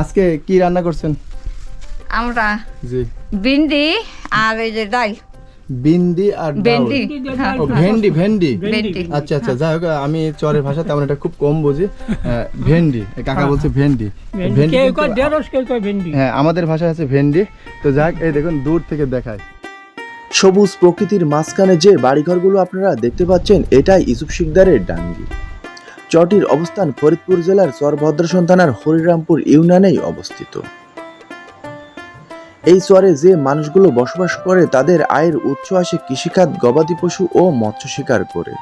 আজকে কি রান্না করছেন? আমরা জি। ভিন্ডি আর এই যে ডাল। বিন্দি আর ভেন্ডি। হ্যাঁ, ও ভেন্ডি ভেন্ডি? ভেন্ডি। আচ্ছা আচ্ছা যাই হোক আমি চরের ভাষা তেমন এটা খুব কম বুঝি। ভেন্ডি। কাকা বলছে ভেন্ডি। ভেন্ডি হ্যাঁ আমাদের ভাষায় আছে ভেন্ডি। তো যাক এই দেখুন দূর থেকে দেখায়। সবুজ প্রকৃতির মাঝখানে যে বাড়িঘরগুলো আপনারা দেখতে পাচ্ছেন এটাই ইসুফ শিকদারের ডাঙ্গি। চরটির অবস্থান ফরিদপুর জেলার চরভদ্রসন থানার হরিরামপুর ইউনিয়নেই অবস্থিত। এই চরে যে মানুষগুলো বসবাস করে, তাদের আয়ের উৎস আসে কৃষিখাত, গবাদি পশু ও মৎস্য শিকার করে।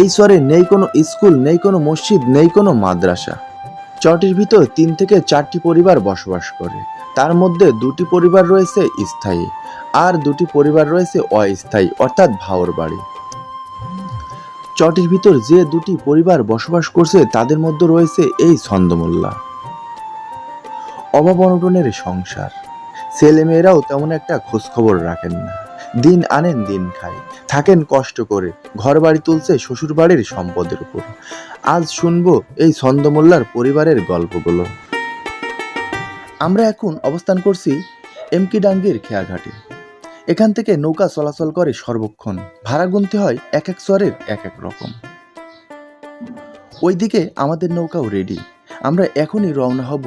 এই চরে নেই কোনো স্কুল, নেই কোনো মসজিদ, নেই কোনো মাদ্রাসা। চরটির ভিতর তিন থেকে চারটি পরিবার বসবাস করে। তার মধ্যে দুটি পরিবার রয়েছে স্থায়ী, আর দুটি পরিবার রয়েছে অস্থায়ী, অর্থাৎ ভাওর বাড়ি। চটির ভিতর যে দুটি পরিবার বসবাস করছে, তাদের মধ্যে রয়েছে এই ছন্দমোল্লা। অভাব অনটনের সংসার। ছেলেমেয়েরাও তেমন একটা খোঁজখবর রাখেন না। দিন আনেন দিন খায়। থাকেন কষ্ট করে। ঘর বাড়ি তুলছে শ্বশুর বাড়ির সম্পদের উপর। আজ শুনব এই ছন্দমোল্লার পরিবারের গল্পগুলো। আমরা এখন অবস্থান করছি এমকি ডাঙ্গির খেয়াঘাটে। এখান থেকে নৌকা চলাচল করে সর্বক্ষণ। ভাড়া গুনতে হয় এক এক স্বরের এক এক রকম। ওইদিকে আমাদের নৌকাও রেডি আমরা এখনই রওনা হব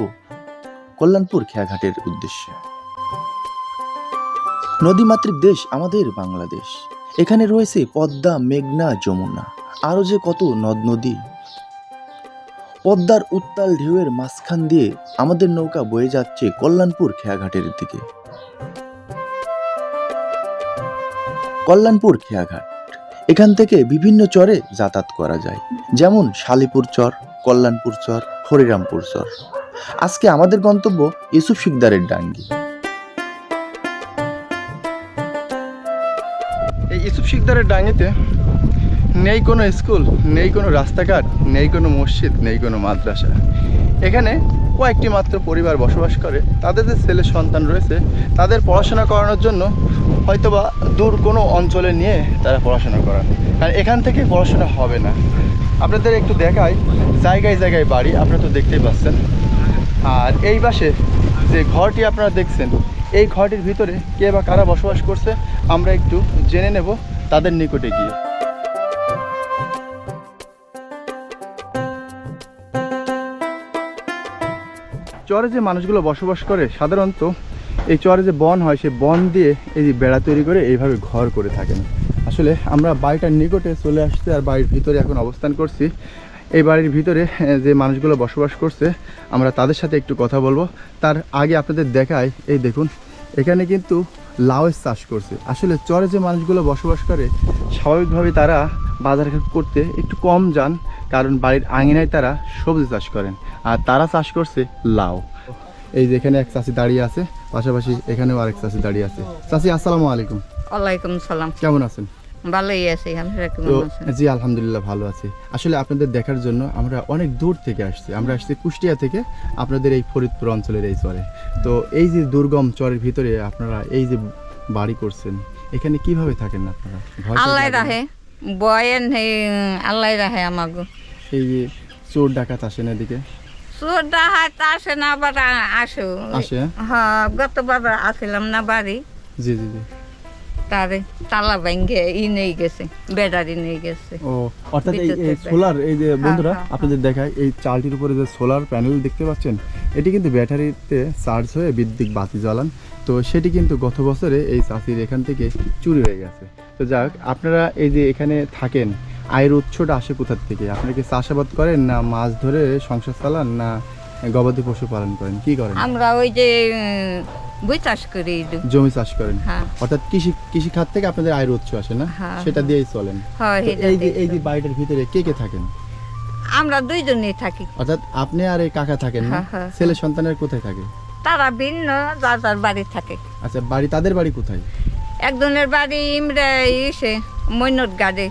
কল্যাণপুর খেয়াঘাটের উদ্দেশ্যে। নদীমাতৃক দেশ আমাদের বাংলাদেশ। এখানে রয়েছে পদ্মা, মেঘনা, যমুনা। আরও যে কত নদ নদী পদ্মার উত্তাল ঢেউয়ের মাঝখান দিয়ে আমাদের নৌকা বয়ে যাচ্ছে কল্যাণপুর খেয়াঘাটের দিকে। কল্যাণপুর খেয়াঘাট। এখান থেকে বিভিন্ন চরে যাতায়াত করা যায়। যেমন শালিপুর চর, কল্যাণপুর চর, হরিরামপুর চর। আজকে আমাদের গন্তব্য ইউসুফ শিকদারের ডাঙ্গি। এই ইসুফ শিকদারের ডাঙ্গিতে নেই কোনো স্কুল, নেই কোনো রাস্তাঘাট, নেই কোনো মসজিদ, নেই কোনো মাদ্রাসা। এখানে কয়েকটি মাত্র পরিবার বসবাস করে, তাদের যে ছেলে সন্তান রয়েছে, তাদের পড়াশোনা করানোর জন্য হয়তোবা দূর কোনো অঞ্চলে নিয়ে তারা পড়াশোনা করান। কারণ এখান থেকে পড়াশোনা হবে না। আপনাদের একটু দেখাই, জায়গায় জায়গায় বাড়ি, আপনারা তো দেখতেই পাচ্ছেন। আর এই পাশে যে ঘরটি আপনারা দেখছেন, এই ঘরটির ভিতরে কে বা কারা বসবাস করছে, আমরা একটু জেনে নেব তাদের নিকটে গিয়ে। চরে যে মানুষগুলো বসবাস করে, সাধারণত এই চরে যে বন হয়, সেই বন দিয়ে এই যে বেড়া তৈরি করে এইভাবে ঘর করে থাকেন। আসলে আমরা বাড়িটার নিকটে চলে আসছে আর বাড়ির ভিতরে এখন অবস্থান করছি। এই বাড়ির ভিতরে যে মানুষগুলো বসবাস করছে, আমরা তাদের সাথে একটু কথা বলব। তার আগে আপনাদের দেখায় এই দেখুন, এখানে কিন্তু লাউয়ের চাষ করছে। আসলে চরে যে মানুষগুলো বসবাস করে স্বাভাবিকভাবে তারা বাজার করতে একটু কম যান, কারণ বাড়ির আঙিনায় তারা সবজি চাষ করেন। আর তারা চাষ করছে লাউ। এই যে এখানে এক চাষি দাঁড়িয়ে আছে পাশাপাশি এখানেও আরেক চাষি দাঁড়িয়ে আছে। চাষি আসসালামু আলাইকুম। ওয়ালাইকুম সালাম। কেমন আছেন? ভালোই আছি জি আলহামদুলিল্লাহ ভালো আছি। আসলে আপনাদের দেখার জন্য আমরা অনেক দূর থেকে আসছি। আমরা আসছি কুষ্টিয়া থেকে আপনাদের এই ফরিদপুর অঞ্চলের এই চরে। তো এই যে দুর্গম চরের ভিতরে আপনারা এই যে বাড়ি করছেন এখানে কীভাবে থাকেন আপনারা? আল্লাহ? রাহে বয়েন আল্লাহ রাহে আমাগো। এই যে চোর ডাকাত আসেন এদিকে। চোর ডাহাত আসে না আবার আসে। আসে? হ্যাঁ গতবার আসিলাম না বাড়ি। জি জি জি। তারে তালা ভেঙে ই নিয়ে গেছে বেডারি নিয়ে গেছে। ও অর্থাৎ এই সোলার এই যে বন্ধুরা হ্যাঁ, আপনাদের দেখায় এই চালটির উপরে যে সোলার প্যানেল দেখতে পাচ্ছেন এটি কিন্তু ব্যাটারিতে চার্জ হয়ে বিদ্যুৎ বাতি জ্বালান। তো সেটি কিন্তু গত বছরে এই চাষির এখান থেকে চুরি হয়ে গেছে। তো যাক আপনারা এই যে এখানে থাকেন আয়ের উৎসটা আসে কোথার থেকে? আপনি কি চাষাবাদ করেন না মাছ ধরে সংসার চালান না গবাদি পশু পালন করেন? কি করেন? আমরা ওই যে বই চাষ করি জমি চাষ করেন? হ্যাঁ। অর্থাৎ কৃষি কৃষি খাত থেকে আপনাদের আয়ের উৎস আসে না? হ্যাঁ, সেটা দিয়েই চলেন। হয় এই যে এই যে বাড়িটার ভিতরে কে কে থাকেন? আমরা দুইজনেই থাকি। অর্থাৎ আপনি আর এই কাকা থাকেন না? হ্যাঁ, হ্যাঁ, ছেলে সন্তানের কোথায় থাকে? তারা ভিন্ন যার যার বাড়ি থাকে। আচ্ছা বাড়ি তাদের বাড়ি কোথায়? একজনের বাড়ি ইমরা ইসে মৈনট গাড়ে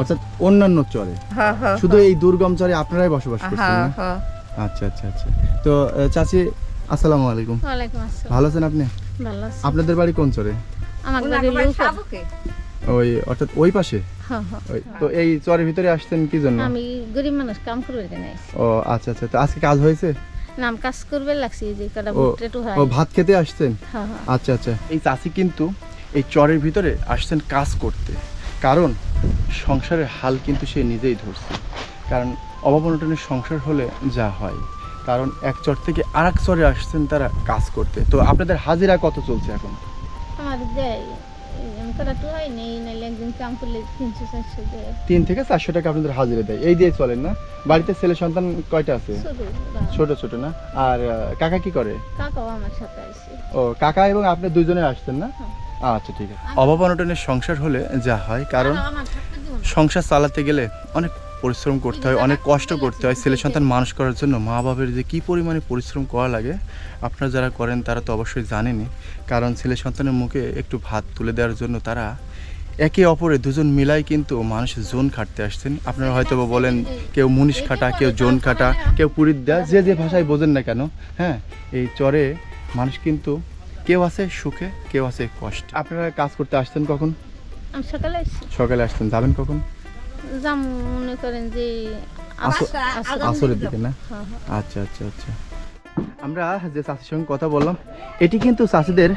অর্থাৎ অন্যান্য চরে। হ্যাঁ হ্যাঁ শুধু এই দুর্গম চরে আপনারাই বসবাস করছেন হ্যাঁ হ্যাঁ আচ্ছা আচ্ছা আচ্ছা। তো চাচি আসসালামু আলাইকুম। ওয়ালাইকুম আসসালাম। ভালো আছেন আপনি? ভালো আছি। আপনাদের বাড়ি কোন চরে? আমার বাড়ি বাড়ি ওই অর্থাৎ ওই পাশে? হ্যাঁ, হ্যাঁ। তো এই চরের ভিতরে আসছেন কি জন্য? আমি গরিব মানুষ কাম করবে কেন ও আচ্ছা আচ্ছা। তো আজকে কাজ হয়েছে? নাম কাজ করবে লাগছে যে কটা ও ভুট্টা একটু হয়। ও ভাত খেতে আসছেন? হ্যাঁ হ্যাঁ আচ্ছা আচ্ছা। এই চাষি কিন্তু এই চরের ভিতরে আসছেন কাজ করতে। কারণ সংসারের হাল কিন্তু সে নিজেই ধরছে। কারণ অভাব অনটনের সংসার হলে যা হয়। কারণ এক চর থেকে আর এক চরে আসছেন তারা কাজ করতে। তো আপনাদের হাজিরা কত চলছে এখন? হয় তিন থেকে চারশো টাকা আপনাদের হাজিরা দেয়। এই দিয়ে চলেন না। বাড়িতে ছেলে সন্তান কয়টা আছে? ছোট ছোট। না। আর কাকা কি করে? কাকাও আমার সাথে আছে। ও কাকা এবং আপনি দুজনে আসছেন না? আচ্ছা ঠিক আছে অভাব অনটনের সংসার হলে যা হয়, কারণ। সংসার চালাতে গেলে অনেক পরিশ্রম করতে হয়, অনেক কষ্ট করতে হয়, ছেলে সন্তান মানুষ করার জন্য মা বাবার যে কী পরিমাণে পরিশ্রম করা লাগে, আপনারা যারা করেন তারা তো অবশ্যই জানেনি কারণ ছেলে সন্তানের মুখে একটু ভাত তুলে দেওয়ার জন্য তারা একে অপরে দুজন মিলাই কিন্তু মানুষের জোন খাটতে আসছেন আপনারা হয়তো বলেন, কেউ মুনিশ খাটা, কেউ জোন খাটা, কেউ পুরীর দেয়া যে যে ভাষায় বোঝেন না কেন হ্যাঁ এই চরে মানুষ কিন্তু কেউ আছে সুখে কেউ আছে কষ্ট। আপনারা কাজ করতে আসতেন কখন? আমি সকালে আসছি। সকালে আসছেন। যাবেন কখন? যাম মনে করেন যে আসো- আসো- আসরের দিকে না? হ্যাঁ, হ্যাঁ। আচ্ছা আচ্ছা আচ্ছা। আমরা যে চাষির সঙ্গে কথা বললাম এটি কিন্তু চাষিদের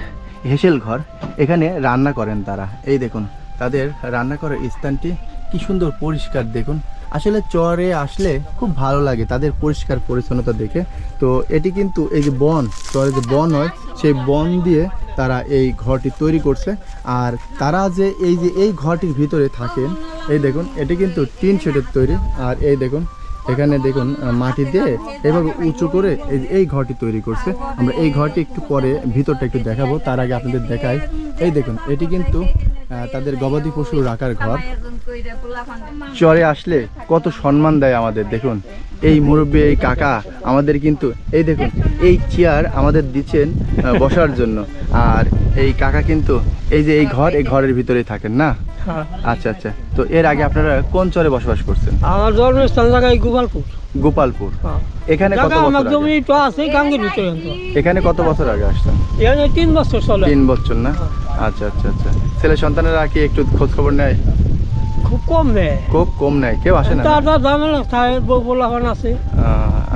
হেসেল ঘর। এখানে রান্না করেন তারা। এই দেখুন তাদের রান্না করার স্থানটি কি সুন্দর পরিষ্কার দেখুন। আসলে চরে আসলে খুব ভালো লাগে তাদের পরিষ্কার পরিচ্ছন্নতা দেখে। তো এটি কিন্তু এই যে বন, চরে যে বন হয়, সেই বন দিয়ে তারা এই ঘরটি তৈরি করছে। আর তারা যে এই যে এই ঘরটির ভিতরে থাকেন, এই দেখুন, এটি কিন্তু টিন শেডের তৈরি। আর এই দেখুন, এখানে দেখুন মাটি দিয়ে এভাবে উঁচু করে এই এই ঘরটি তৈরি করছে। আমরা এই ঘরটি একটু পরে ভিতরটা একটু দেখাবো, তার আগে আপনাদের দেখাই। এই দেখুন, এটি কিন্তু তাদের গবাদি পশু রাখার ঘর। চরে আসলে কত সম্মান দেয় আমাদের দেখুন। এই মুরব্বী এই কাকা আমাদের কিন্তু এই দেখুন এই চেয়ার আমাদের দিচ্ছেন বসার জন্য। আর এই কাকা কিন্তু এই যে এই ঘর এই ঘরের ভিতরেই থাকেন না? আচ্ছা আচ্ছা। তো এর আগে আপনারা কোন চরে বসবাস করছেন? আমার জন্মস্থান জায়গায় গোপালপুর। গোপালপুর। হ্যাঁ। এখানে কত আমার বছর জমি তো আছে গাঙ্গের ভিতরে। এখানে কত বছর আগে আসছেন? এখানে তিন বছর চলে। তিন বছর না? আচ্ছা আচ্ছা আচ্ছা। ছেলে সন্তানেরা কি একটু খোঁজ খবর নেয়? খুব কম দেয় খুব কম নেয় কেউ আসে না তার যা ঝামেলা থাকে বউ বলাফান আছে।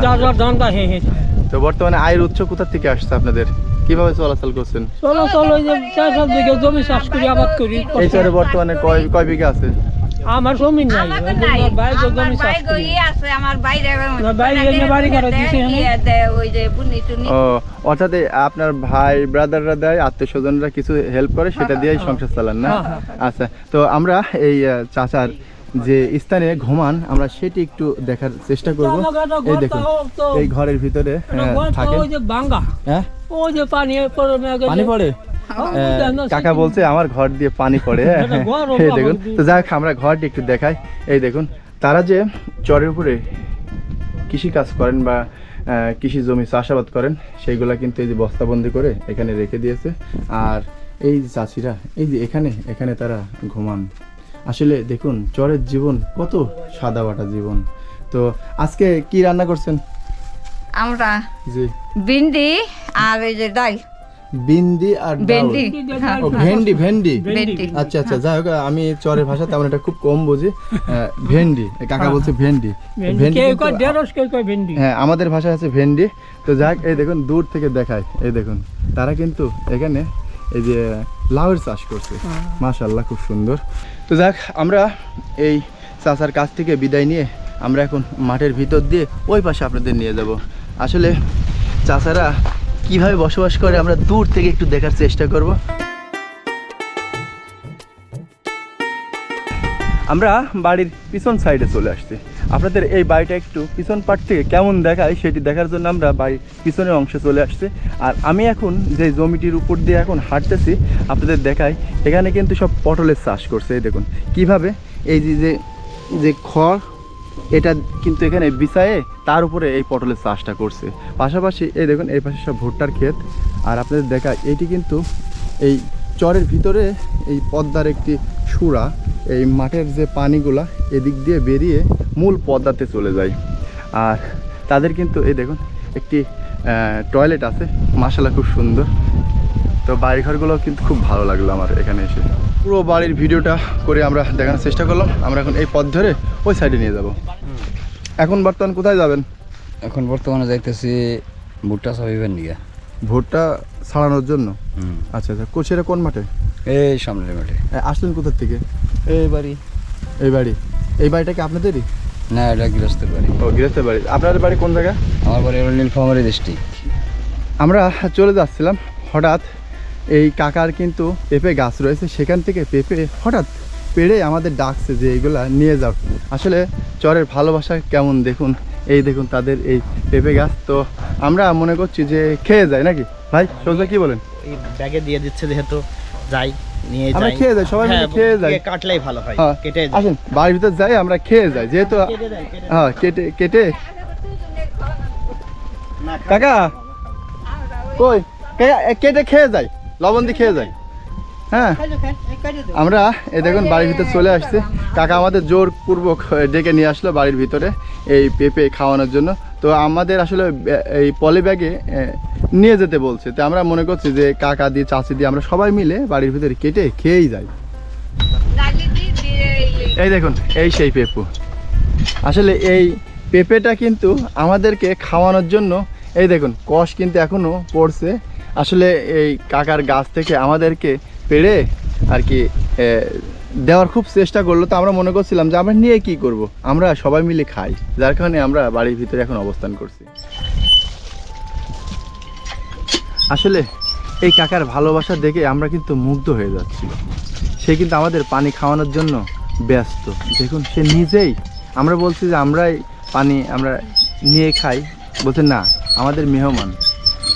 যার আচ্ছা। যার ধান্দা হে হে তো বর্তমানে আয়ের উৎস কোথা থেকে আসছে আপনাদের? কীভাবে চলাচল করছেন? চলাচল চলো এই যে চার সাত বিঘে জমি চাষ করি আবাদ করি। এই বর্তমানে কয় কয় বিঘা আছে? আমার জমি নাই আমার জমি চাষ ভাই করি। আছে, আমার বাইরে না, বাইরে এনে বাড়ি ঘরে দিছে এখানে। দেয়, ওই যে বুনি টুনি। ও অর্থাৎ আপনার ভাই ব্রাদাররা দেয় আত্মীয় স্বজনরা কিছু হেল্প করে সেটা দিয়েই সংসার চালান না? হ্যাঁ, হ্যাঁ, আচ্ছা তো আমরা এই চাচার যে স্থানে ঘুমান আমরা সেটি একটু দেখার চেষ্টা করব। এই দেখুন এই ঘরের ভিতরে থাকেন। ওই যে বাঙ্গা। হ্যাঁ? ওই যে পানি পড়ে পানি পড়ে? হ্যাঁ, কাকা বলছে আমার ঘর দিয়ে পানি পড়ে হ্যাঁ ঘর এই দেখুন তো যাক আমরা ঘরটি একটু দেখাই। এই দেখুন তারা যে চরের উপরে কৃষি কাজ করেন বা কৃষি জমি চাষাবাদ করেন সেইগুলা কিন্তু এই যে বস্তাবন্দি করে এখানে রেখে দিয়েছে। আর এই যে চাষিরা এই যে এখানে এখানে তারা ঘুমান। আসলে দেখুন চরের জীবন কত সাদা বাটা জীবন। তো আজকে কি রান্না করছেন? আমরা জি। ভিন্ডি আর এই যে ডাল। বিন্দি আর ভেন্ডি হ্যাঁ, ও ভেন্ডি ভেন্ডি? ভেন্ডি আচ্ছা আচ্ছা যাই হোক আমি চরের ভাষা তেমন একটা খুব কম বুঝি। ভেন্ডি কাকা বলছে ভেন্ডি। ভেন্ডি হ্যাঁ আমাদের ভাষা আছে ভেন্ডি। তো যাক এই দেখুন দূর থেকে দেখায়। এই দেখুন তারা কিন্তু এখানে এই যে লাউয়ের চাষ করছে। মাশাল্লাহ খুব সুন্দর। তো যাক আমরা এই চাষার কাছ থেকে বিদায় নিয়ে আমরা এখন মাঠের ভিতর দিয়ে ওই পাশে আপনাদের নিয়ে যাব। আসলে চাষারা কীভাবে বসবাস করে আমরা দূর থেকে একটু দেখার চেষ্টা করব। আমরা বাড়ির পিছন সাইডে চলে আসছি। আপনাদের এই বাড়িটা একটু পিছন পাট থেকে কেমন দেখায় সেটি দেখার জন্য আমরা বাড়ির পিছনের অংশে চলে আসছি। আর আমি এখন যে জমিটির উপর দিয়ে এখন হাঁটতেছি, আপনাদের দেখাই। এখানে কিন্তু সব পটলের চাষ করছে, এই দেখুন। কীভাবে এই যে যে খড় এটা কিন্তু এখানে বিছায়ে তার উপরে এই পটলের চাষটা করছে। পাশাপাশি এই দেখুন, এই পাশে সব ভুট্টার ক্ষেত। আর আপনাদের দেখা এটি কিন্তু এই চরের ভিতরে এই পদ্মার একটি সুরা, এই মাঠের যে পানিগুলা এদিক দিয়ে বেরিয়ে মূল পদ্মাতে চলে যায়। আর তাদের কিন্তু এই দেখুন, একটি টয়লেট আছে। মাসালা খুব সুন্দর। তো বাড়ি ঘরগুলো কিন্তু খুব ভালো লাগল আমার এখানে এসে। পুরো বাড়ির ভিডিওটা করে আমরা দেখানোর চেষ্টা করলাম। আমরা এখন এই পথ ধরে ওই সাইডে নিয়ে যাব। এখন বর্তমান কোথায় যাবেন? এখন বর্তমানে যাইতেছি ভুট্টা চাপিবেন নিয়ে ভোটটা ছাড়ানোর জন্য? আচ্ছা আচ্ছা। কোচেরা কোন মাঠে? এই সামনের মাঠে। আসলেন কোথার থেকে? এই বাড়ি। এই বাড়ি। এই বাড়িটা কি আপনাদেরই? না এটা গৃহস্থের বাড়ি। ও গৃহস্থের বাড়ি। আপনাদের বাড়ি কোন জায়গা? আমার বাড়ি হলো নীলফামারি ডিস্ট্রিক্ট আমরা চলে যাচ্ছিলাম হঠাৎ এই কাকার কিন্তু পেঁপে গাছ রয়েছে সেখান থেকে পেঁপে হঠাৎ পেড়ে আমাদের ডাকছে যে এইগুলা নিয়ে যাও। আসলে চরের ভালোবাসা কেমন দেখুন? এই দেখুন তাদের এই পেঁপে গাছ। তো আমরা মনে করছি যে খেয়ে যায় নাকি? ভাই সোজা কি বলেন? এই ব্যাগে দিয়ে দিচ্ছে যেহেতু যাই নিয়ে যাই। খেয়ে যাই সবাই মিলে হ্যাঁ, খেয়ে যাই। গিয়ে কাটলেই ভালো হয় কেটে। বাড়ির ভিতর যাই আমরা খেয়ে যাই। যেহেতু। হ্যাঁ কেটে কেটে। কাকা কই? কাকা কেটে খেয়ে যাই। লবণ দিয়ে খেয়ে যাই। হ্যাঁ আমরা এই দেখুন বাড়ির ভিতরে চলে আসছে। কাকা আমাদের জোরপূর্বক ডেকে নিয়ে আসলো বাড়ির ভিতরে এই পেঁপে খাওয়ানোর জন্য। তো আমাদের আসলে এই পলি ব্যাগে নিয়ে যেতে বলছে। তো আমরা মনে করছি যে কাকা দিয়ে, চাচি দিয়ে আমরা সবাই মিলে বাড়ির ভিতরে কেটে খেয়েই যাই। এই দেখুন, এই সেই পেঁপু। আসলে এই পেঁপেটা কিন্তু আমাদেরকে খাওয়ানোর জন্য, এই দেখুন, কষ কিন্তু এখনও পড়ছে। আসলে এই কাকার গাছ থেকে আমাদেরকে পেড়ে আর কি দেওয়ার খুব চেষ্টা করল। তো আমরা মনে করছিলাম যে আমরা নিয়ে কি করব? আমরা সবাই মিলে খাই, যার কারণে আমরা বাড়ির ভিতরে এখন অবস্থান করছি। আসলে এই কাকার ভালোবাসা দেখে আমরা কিন্তু মুগ্ধ হয়ে যাচ্ছি। সে কিন্তু আমাদের পানি খাওয়ানোর জন্য ব্যস্ত। দেখুন, সে নিজেই, আমরা বলছি যে আমরাই পানি আমরা নিয়ে খাই। বলছে, না, আমাদের মেহমান।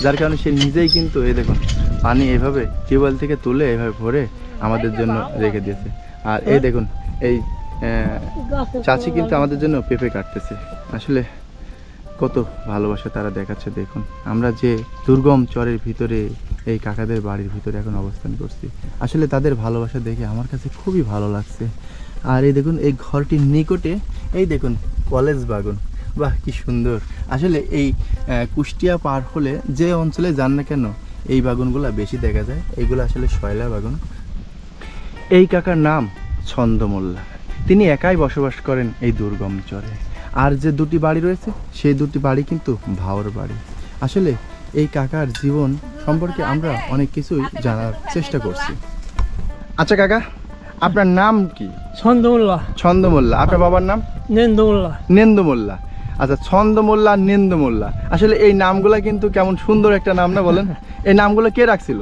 যার কারণে সে নিজেই কিন্তু এই দেখুন পানি এভাবে টিউবওয়েল থেকে তুলে এভাবে ভরে আমাদের জন্য রেখে দিয়েছে। আর এই দেখুন এই চাচি কিন্তু আমাদের জন্য পেঁপে কাটতেছে। আসলে কত ভালোবাসা তারা দেখাচ্ছে দেখুন। আমরা যে দুর্গম চরের ভিতরে এই কাকাদের বাড়ির ভিতরে এখন অবস্থান করছি আসলে তাদের ভালোবাসা দেখে আমার কাছে খুবই ভালো লাগছে। আর এই দেখুন এই ঘরটির নিকটে এই দেখুন কলেজ বাগান। বাহ কি সুন্দর। আসলে এই কুষ্টিয়া পার হলে যে অঞ্চলে যান না কেন এই বাগানগুলো বেশি দেখা যায়। এইগুলো আসলে শয়লা বাগান। এই কাকার নাম ছন্দমোল্লা। তিনি একাই বসবাস করেন এই দুর্গম চরে। আর যে দুটি বাড়ি রয়েছে সেই দুটি বাড়ি কিন্তু ভাওর বাড়ি। আসলে এই কাকার জীবন সম্পর্কে আমরা অনেক কিছুই জানার চেষ্টা করছি। আচ্ছা কাকা আপনার নাম কি? ছন্দমুল্লাহ ছন্দমোল্লা। আপনার বাবার নাম? নেন্দুল্লাহ নেন্দু মোল্লা আচ্ছা ছন্দ মোল্লা নেন্দু মোল্লা আসলে এই নামগুলা কিন্তু কেমন সুন্দর একটা নাম না বলেন? এই নামগুলো কে রাখছিল?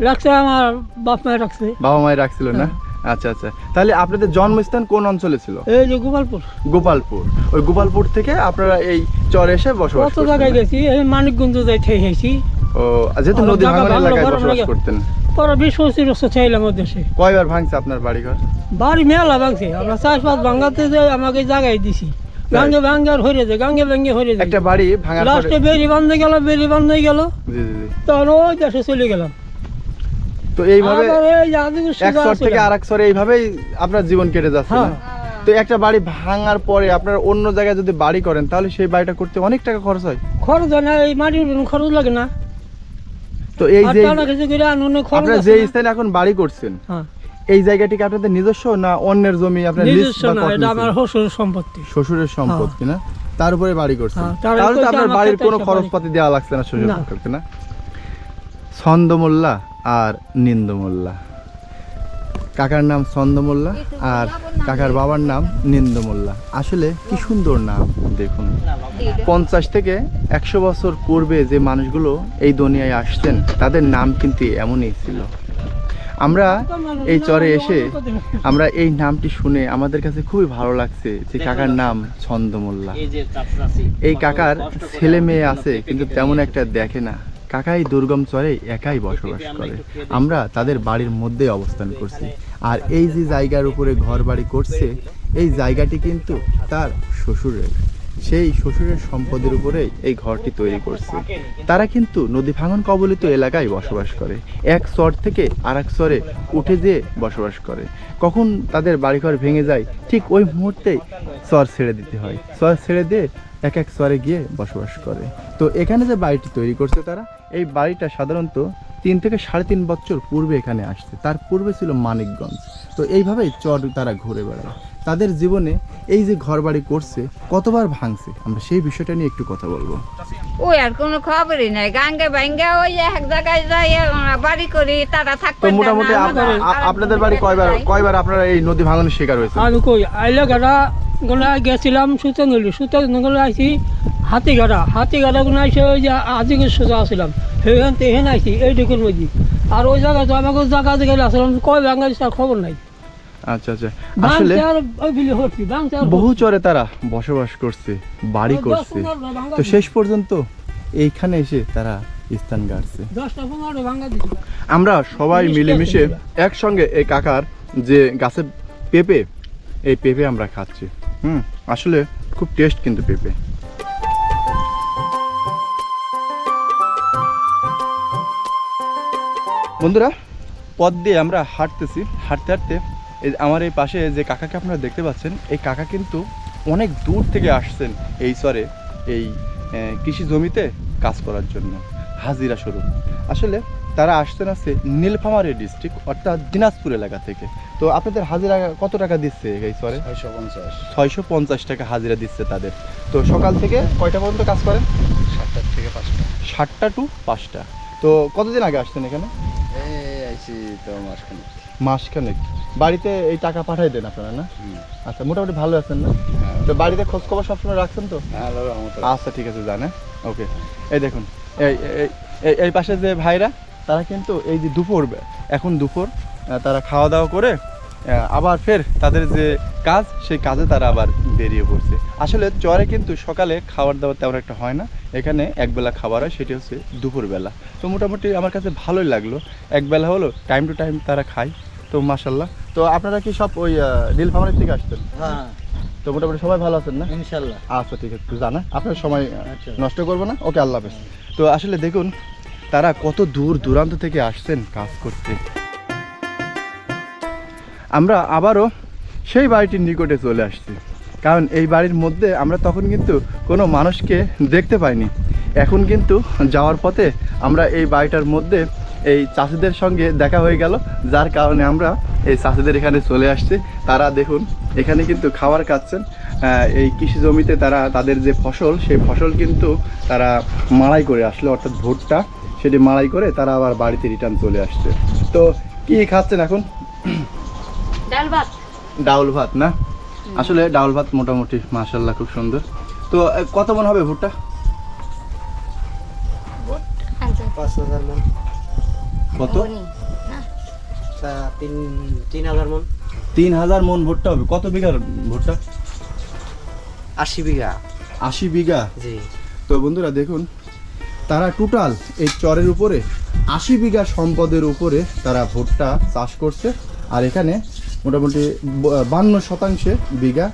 রাখছে আমার বাপ মায়ের রাখছে। বাবা মায়ের রাখছিল না? আচ্ছা আচ্ছা। তাহলে আপনাদের জন্মস্থান কোন অঞ্চলে ছিল? এই যে গোপালপুর। গোপালপুর। ওই গোপালপুর থেকে আপনারা এই চরে এসে বসবাস কত জায়গায় গেছি? এই মানিকগঞ্জ যাই খেয়েছি ও যেহেতু নদী ভাঙন এলাকায় বসবাস করতেন। পরে বিশ পঁচিশ বছর চাইলাম দেশে কয়বার ভাঙছে আপনার বাড়িঘর? বাড়ি মেলা ভাঙছে। আমরা চাষবাস ভাঙাতে আমাকে জায়গায় দিছি। গাঙ্গে ভাঙ্গে আর হয়ে যায় গাঙ্গে ভাঙ্গে হয়ে যায়। একটা বাড়ি ভাঙার পরে লাস্টে বেরি বান্ধে গেল বেরি বান্ধে গেল। তখন ওই দেশে চলে গেলাম। তো এইভাবে এক চর থেকে। আর এক চরে এইভাবেই আপনার জীবন কেটে যাচ্ছে হ্যাঁ। তো একটা বাড়ি ভাঙার পরে আপনার অন্য জায়গায় যদি বাড়ি করেন তাহলে সেই বাড়িটা করতে অনেক টাকা খরচ হয়। খরচ হয় না এই মাটির খরচ লাগে না। তো এই যে আপনারা যে স্থানে এখন বাড়ি করছেন হ্যাঁ। এই জায়গাটি কি আপনাদের নিজস্ব না অন্যের জমি আপনার নিজস্ব না এটা আমার শ্বশুরের সম্পত্তি। শ্বশুরের সম্পত্তি না? তার উপরে বাড়ি করছেন। হ্যাঁ, তাহলে তো আপনার বাড়ির কোনো খরচপাতি দেওয়া লাগছে না শ্বশুর। পক্ষকে না? ছন্দমোল্লা আর নিন্দমোল্লা। কাকার নাম ছন্দমোল্লা আর কাকার বাবার নাম নিন্দমোল্লা। আসলে কি সুন্দর নাম দেখুন। পঞ্চাশ থেকে একশো বছর পূর্বে যে মানুষগুলো এই দুনিয়ায় আসতেন তাদের নাম কিন্তু এমনই ছিল। আমরা এই চরে এসে আমরা এই নামটি শুনে আমাদের কাছে খুবই ভালো লাগছে যে কাকার নাম ছন্দমোল্লা। এই এই কাকার ছেলে মেয়ে আছে কিন্তু তেমন একটা দেখে না। কাকাই দুর্গম চরে একাই বসবাস করে। আমরা তাদের বাড়ির মধ্যে অবস্থান করছি। আর এই যে জায়গার উপরে ঘর বাড়ি করছে এই জায়গাটি কিন্তু তার শ্বশুরের। সেই শ্বশুরের সম্পদের উপরেই এই ঘরটি তৈরি করছে। তারা কিন্তু নদী ভাঙন কবলিত এলাকায় বসবাস করে। এক চর থেকে আর এক চরে উঠে যেয়ে বসবাস করে। কখন তাদের বাড়িঘর ভেঙে যায়, ঠিক ওই মুহূর্তেই চর ছেড়ে দিতে হয়। চর ছেড়ে দিয়ে এক এক চরে গিয়ে বসবাস করে। তো এখানে যে বাড়িটি তৈরি করছে তারা, এই বাড়িটা সাধারণত তিন থেকে সাড়ে তিন বছর পূর্বে এখানে আসছে। তার পূর্বে ছিল মানিকগঞ্জ। তো এইভাবেই চর তারা ঘুরে বেড়ায়। তাদের জীবনে এই যে ঘর বাড়ি করছে কতবার ভাঙছে? আমরা সেই বিষয়টা নিয়ে একটু কথা বলব। ওই আর কোনো খবরই নাই। গাঙ্গে ভাঙ্গে ওই এক জায়গায় যাই বাড়ি করি তারা তো থাকবে মোটামুটি আপনাদের বাড়ি কয়বার কয়বার আপনারা এই নদী ভাঙনের শিকার হয়েছে আর কই আইলে গাড়া গোলা গেছিলাম সুতন গেলি সুতন গেলে আইছি হাতি গাড়া হাতি গাড়া গুলো আইসে ওই যে আজিকে সোজা থেকে হেন আইছি এই দিকের মধ্যে। আর ওই জায়গা তো আমাকে জায়গা জায়গায় আসলাম কয় ভাঙা খবর নাই। আচ্ছা আচ্ছা। আসলে বহু চরে তারা বসবাস করছে বাড়ি করছে। তো শেষ পর্যন্ত এইখানে এসে তারা স্থান গাড়ছে। আমরা সবাই মিলেমিশে একসঙ্গে এই কাকার যে গাছে পেঁপে এই পেঁপে আমরা খাচ্ছি। হুম আসলে খুব টেস্ট কিন্তু পেঁপে। বন্ধুরা পথ দিয়ে আমরা হাঁটতেছি হাঁটতে হাঁটতে আমার এই পাশে যে কাকাকে আপনারা দেখতে পাচ্ছেন এই কাকা কিন্তু অনেক দূর থেকে আসছেন এই চরে এই কৃষি জমিতে কাজ করার জন্য। হাজিরা স্বরূপ। আসলে তারা আসছেন আসছে নীলফামারী ডিস্ট্রিক্ট অর্থাৎ দিনাজপুর এলাকা থেকে। তো আপনাদের হাজিরা কত টাকা দিচ্ছে এই চরে ছয়শো পঞ্চাশ। ছয়শো পঞ্চাশ টাকা হাজিরা দিচ্ছে তাদের। তো সকাল থেকে কয়টা পর্যন্ত কাজ করেন? সাতটার থেকে পাঁচটা। সাতটা টু পাঁচটা। তো কতদিন আগে আসছেন এখানে? এই তো মাসখানেক। মাসখানেক। বাড়িতে এই টাকা পাঠাই দেন আপনারা না? আচ্ছা মোটামুটি ভালো আছেন না? তো বাড়িতে খোঁজ খবর সবসময় রাখছেন তো? আচ্ছা ঠিক আছে জানে ওকে। এই দেখুন এই এই- পাশে যে ভাইরা তারা কিন্তু এই যে দুপুর এখন দুপুর তারা খাওয়া দাওয়া করে আবার ফের তাদের যে কাজ সেই কাজে তারা আবার বেরিয়ে পড়ছে। আসলে চরে কিন্তু সকালে খাবার দাবার তেমন একটা হয় না। এখানে একবেলা খাবার হয় সেটি হচ্ছে দুপুরবেলা। তো মোটামুটি আমার কাছে ভালোই লাগল। একবেলা হলো টাইম টু টাইম তারা খায়। তো মাসাল্লাহ তো আপনারা কি সব ওই আহ, নীলফামারী থেকে আসতেন হ্যাঁ। তো মোটামুটি সবাই ভালো আছেন না? ইনশাল্লাহ। আচ্ছা ঠিক আছে। জানা আপনার সময় আচ্ছা। নষ্ট করব না। ওকে আল্লাহ হাফেজ। তো আসলে দেখুন তারা কত দূর দূরান্ত থেকে আসছেন কাজ করতে। আমরা আবারও সেই বাড়িটির নিকটে চলে আসছি। কারণ এই বাড়ির মধ্যে আমরা তখন কিন্তু কোনো মানুষকে দেখতে পাইনি। এখন কিন্তু যাওয়ার পথে আমরা এই বাড়িটার মধ্যে এই চাষিদের সঙ্গে দেখা হয়ে গেল, যার কারণে আমরা এই চাষিদের এখানে চলে আসছি। তারা দেখুন, এখানে কিন্তু খাবার খাচ্ছেন। এই কৃষি জমিতে তারা, তাদের যে ফসল, সেই ফসল কিন্তু তারা মাড়াই করে আসলে, অর্থাৎ ভুট্টা। সেটি মাড়াই করে তারা আবার বাড়িতে রিটার্ন চলে আসছে। তো কি খাচ্ছেন এখন? ডাল ভাত? ডাউল ভাত না? আসলে ডাউল ভাত মোটামুটি মাশাল্লাহ খুব সুন্দর। তো কত মন হবে ভুট্টা? মন। কত? তিন তিন হাজার মন। তিন হাজার মন ভুট্টা হবে। কত বিঘার ভুট্টা? আশি বিঘা। আশি বিঘা? জি। তো বন্ধুরা দেখুন তারা টোটাল এই চরের উপরে আশি বিঘা সম্পদের উপরে তারা ভুট্টা চাষ করছে। আর এখানে মোটামুটি বান্ন শতাংশে বিঘা।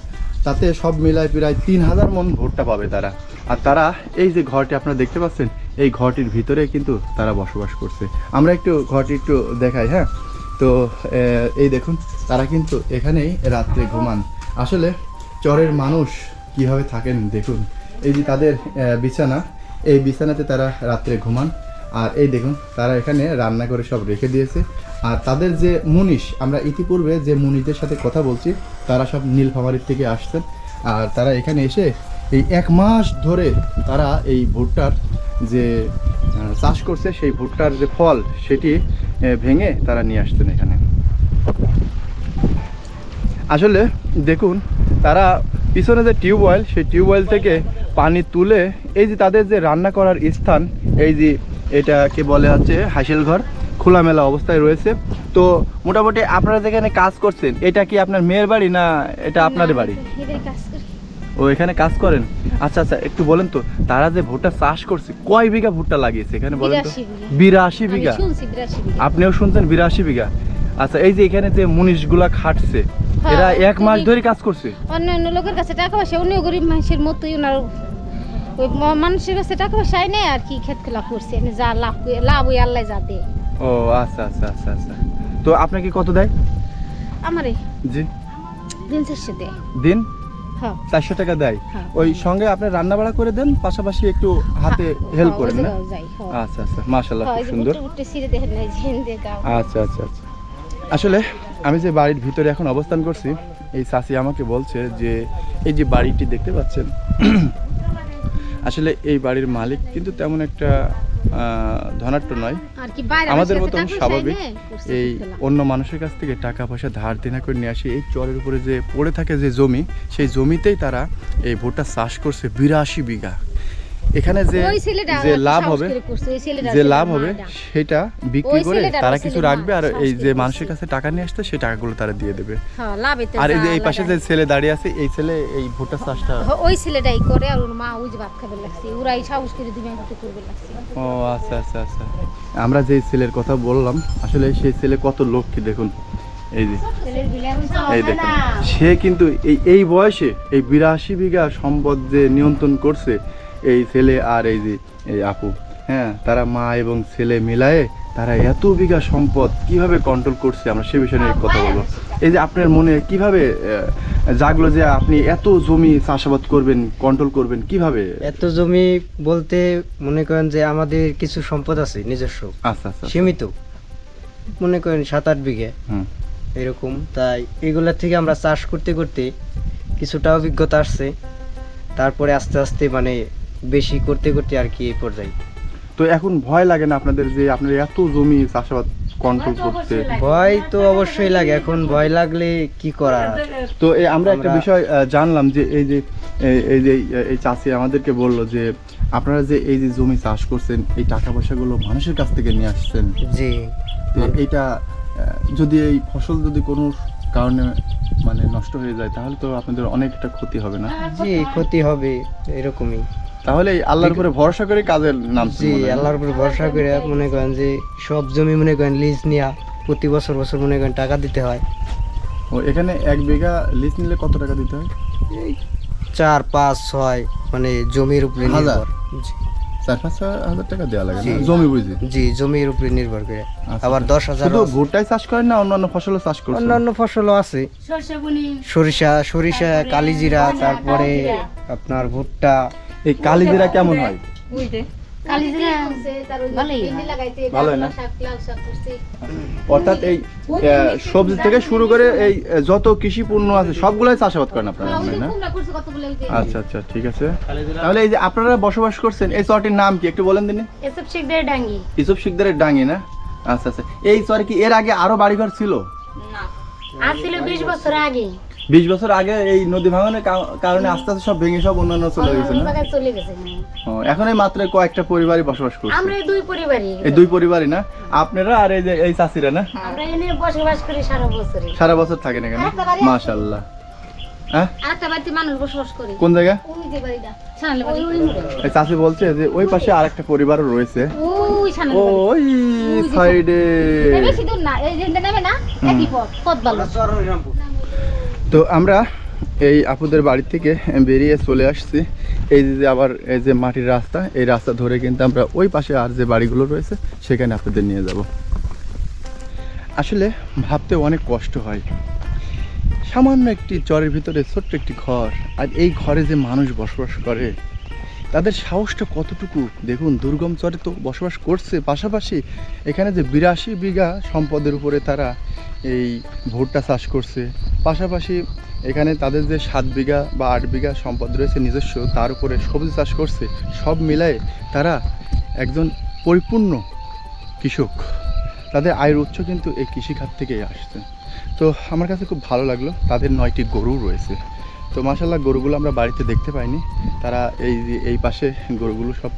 তাতে সব মিলায় প্রায় তিন হাজার মন ভুট্টা পাবে তারা। আর তারা এই যে ঘরটি আপনারা দেখতে পাচ্ছেন, এই ঘরটির ভিতরে কিন্তু তারা বসবাস করছে। আমরা একটু ঘরটি একটু দেখাই হ্যাঁ? তো এই দেখুন, তারা কিন্তু এখানেই রাত্রে ঘুমান। আসলে চরের মানুষ কীভাবে থাকেন দেখুন। এই যে তাদের বিছানা, এই বিছানাতে তারা রাত্রে ঘুমান। আর এই দেখুন, তারা এখানে রান্না করে সব রেখে দিয়েছে। আর তাদের যে মুনিশ, আমরা ইতিপূর্বে যে মুনিশদের সাথে কথা বলছি, তারা সব নীলফামারির থেকে আসছেন। আর তারা এখানে এসে এই এক মাস ধরে তারা এই ভুট্টার যে চাষ করছে, সেই ভুট্টার যে ফল, সেটি ভেঙে তারা নিয়ে আসতেন এখানে। আসলে দেখুন, তারা পিছনে যে টিউবওয়েল সেই টিউবওয়েল থেকে পানি তুলে, এই যে তাদের যে রান্না করার স্থান, এই যে এটাকে বলে হচ্ছে হাসিল ঘর খোলামেলা অবস্থায় রয়েছে। তো মোটামুটি আপনারা যেখানে কাজ করছেন এটা কি আপনার মেয়ের বাড়ি না এটা আপনার বাড়ি? ও এখানে কাজ করেন? আচ্ছা আচ্ছা একটু বলেন তো তারা যে ভুট্টা চাষ করছে কয় বিঘা ভুট্টা লাগিয়েছে এখানে বলেন তো? বিরাশি বিঘা। আপনিও শুনছেন বিরাশি বিঘা? আচ্ছা এই যে এখানে যে মুনিশগুলা খাটছে হ্যাঁ, এরা এক মাস ধরে কাজ করছে? অন্য অন্য লোকের কাছে টাকা পয়সা অন্য গরিব মানুষের মতোই ওনার ওই মানুষের কাছে টাকা পয়সা নেই আর কি খেত খোলা করছে যা লাভ লাভ ওই আল্লাহ যা দে ও আচ্ছা আচ্ছা আচ্ছা আচ্ছা। তো আপনাকে কত দেয়? আমারে? জি। দিন শেষে দে দিন? হ্যাঁ। চারশো টাকা দেয়। হ্যাঁ। ওই সঙ্গে আপনি রান্না বাড়া করে দেন পাশাপাশি একটু হাতে হেল্প হ্যাঁ, করেন না? আচ্ছা আচ্ছা মাশাল্লাহ খুব সুন্দর। দিয়ে। আচ্ছা আচ্ছা আচ্ছা। আসলে আমি যে বাড়ির ভিতরে এখন অবস্থান করছি এই চাষি আমাকে বলছে যে এই যে বাড়িটি দেখতে পাচ্ছেন আসলে এই বাড়ির মালিক কিন্তু তেমন একটা আহ, ধনাঢ্য নয়। আমাদের মতন স্বাভাবিক এই অন্য মানুষের কাছ থেকে টাকা পয়সা ধার দেনা করে নিয়ে আসি এই চরের উপরে যে পড়ে থাকে যে জমি সেই জমিতেই তারা এই ভুট্টা চাষ করছে বিরাশি বিঘা। এখানে যে যে লাভ হবে যে লাভ হবে সেটা বিক্রি করে তারা কিছু রাখবে আর এই যে মানুষের কাছে টাকা নিয়ে আসতে সেই টাকাগুলো তারা দিয়ে দেবে। হ্যাঁ, আর এই যে এই পাশে যে ছেলে দাঁড়িয়ে আছে এই ছেলে এই ভুট্টা চাষটা ওই ছেলেটাই করে আর ওর মা ওই যে ভাত খাবে লাগছে। ওরাই সাহস করে দিবে আমি করবে লাগছে। ও আচ্ছা আচ্ছা আচ্ছা। আমরা যে ছেলের কথা বললাম আসলে সেই ছেলে কত লক্ষ্মী দেখুন। এই যে এই দেখুন। সে কিন্তু এই এই বয়সে এই বিরাশি বিঘা সম্পদ যে নিয়ন্ত্রণ করছে এই ছেলে আর এই যে এই আপু হ্যাঁ তারা মা এবং ছেলে মিলায়ে তারা এত বিঘা সম্পদ কীভাবে কন্ট্রোল করছে আমরা সে বিষয়ে নিয়ে কথা বলব। এই যে আপনার মনে কীভাবে জাগলো যে আপনি এত জমি চাষাবাদ করবেন কন্ট্রোল করবেন কীভাবে? এত জমি বলতে মনে করেন যে আমাদের কিছু সম্পদ আছে নিজস্ব আচ্ছা আচ্ছা সীমিত। মনে করেন সাত আট বিঘে। হুম। এরকম তাই এগুলা থেকে আমরা চাষ করতে করতে কিছুটা অভিজ্ঞতা আসছে। তারপরে আস্তে আস্তে মানে বেশি করতে করতে আর কি এই পর্যায়ে। তো এখন ভয় লাগে না আপনাদের যে আপনার এত জমি চাষাবাদ কন্ট্রোল করতে? ভয় তো অবশ্যই লাগে এখন ভয় লাগলে কি করার তো এই আমরা একটা বিষয় জানলাম যে এই যে এই- যে এই চাষি আমাদেরকে বলল যে আপনারা যে এই যে জমি চাষ করছেন এই টাকা পয়সাগুলো মানুষের কাছ থেকে নিয়ে আসছেন। জি। তো এইটা যদি এই ফসল যদি কোনো কারণে মানে নষ্ট হয়ে যায় তাহলে তো আপনাদের অনেকটা ক্ষতি হবে না? জি ক্ষতি হবে এরকমই। তাহলে এই আল্লাহর উপরে ভরসা করে কাজের নাম জি আল্লাহর উপর ভরসা করে মনে করেন যে সব জমি মনে করেন লিজ নেওয়া প্রতি বছর বছর মনে করেন টাকা দিতে হয়। ও এখানে এক বিঘা লিজ নিলে কত টাকা দিতে হয়? চার পাঁচ ছয় মানে জমির উপরে হাজার? নির্ভর চার পাঁচ হাজার টাকা দেওয়া লাগে জি। জমি বুঝি? জি জমির উপরে নির্ভর করে। আচ্ছা। আবার দশ হাজার শুধু ভুট্টাই চাষ করেন না অন্যান্য ফসলও চাষ করছেন? অন্যান্য ফসলও আছে। সরিষা সরিষা কালিজিরা তারপরে আপনার ভুট্টা এই কালিজিরা কেমন হয়? ভালো না? অর্থাৎ এই সবজি থেকে শুরু করে এই যত কৃষি পণ্য আছে সবগুলাই চাষাবাদ করেন আপনারা না? আচ্ছা আচ্ছা ঠিক আছে। তাহলে এই যে আপনারা বসবাস করছেন এই চরটির নাম কি একটু বলেন দিন? এসব শিখদের ডাঙ্গি। ইসব শিকদারের ডাঙ্গি না? আচ্ছা আচ্ছা। এই চরে কি এর আগে আরও বাড়িঘর ছিল? আসছিল বিশ বছর আগে। বিশ বছর আগে এই নদী ভাঙনের কারণে আস্তে আস্তে সব ভেঙে সব অন্যান্য চলে গেছে না? চলে গেছে এখন এই মাত্র কয়েকটা পরিবারই বসবাস করছে। আমরা এই দুই পরিবারই। এই দুই পরিবারই না? আপনারা আর এই যে এই চাষিরা না? আমরা এনে বসবাস করি সারা বছর সারা বছর থাকেন এখানে মাশাল্লাহ হ্যাঁ? আরেকটা বাড়িতে মানুষ বসবাস করে। কোন জায়গা? ওই যে বাড়িটা। সানালে বাড়ি। ওই মোড়ে। এই চাষি বলছে যে ওই পাশে আরেকটা পরিবারও রয়েছে। ওই সাইডে। এই বেশি দূর না এই না? একই পথ পথ ভালো তো আমরা এই আপুদের বাড়ি থেকে বেরিয়ে চলে আসছি। এই যে আবার এই যে মাটির রাস্তা, এই রাস্তা ধরে কিন্তু আমরা ওই পাশে আর যে বাড়িগুলো রয়েছে, সেখানে আপনাদের নিয়ে যাব। আসলে ভাবতে অনেক কষ্ট হয়। সামান্য একটি চরের ভিতরে ছোট্ট একটি ঘর, আর এই ঘরে যে মানুষ বসবাস করে তাদের সাহসটা কতটুকু? দেখুন, দুর্গম চরে তো বসবাস করছে। পাশাপাশি এখানে যে বিরাশি বিঘা সম্পদের উপরে তারা এই ভুট্টা চাষ করছে। পাশাপাশি এখানে তাদের যে সাত বিঘা বা আট বিঘা সম্পদ রয়েছে নিজস্ব, তার উপরে সবজি চাষ করছে। সব মিলায়ে তারা একজন পরিপূর্ণ কৃষক। তাদের আয়ের উৎস কিন্তু এই কৃষিখাত থেকেই আসছে। তো আমার কাছে খুব ভালো লাগল। তাদের নয়টি গরু রয়েছে। তো মাসাল্লাহ গরুগুলো আমরা বাড়িতে দেখতে পাইনি। তারা এই এই পাশে গরুগুলো সব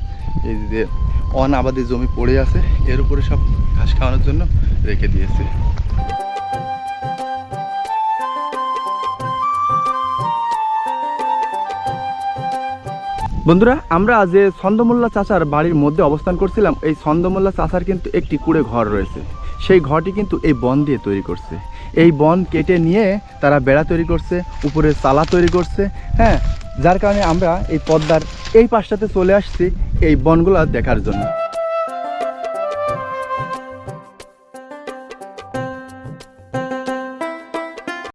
এই যে অনাবাদি জমি পড়ে আছে, এর উপরে সব ঘাস খাওয়ানোর জন্য রেখে দিয়েছে। বন্ধুরা, আমরা যে ছন্দমোল্লা চাচার বাড়ির মধ্যে অবস্থান করছিলাম, এই ছন্দমোল্লা চাচার কিন্তু একটি কুড়ে ঘর রয়েছে। সেই ঘরটি কিন্তু এই বন দিয়ে তৈরি করছে। এই বন কেটে নিয়ে তারা বেড়া তৈরি করছে উপরে চালা তৈরি করছে হ্যাঁ? যার কারণে আমরা এই পদ্মার এই পাশটাতে চলে আসছি এই বনগুলো দেখার জন্য।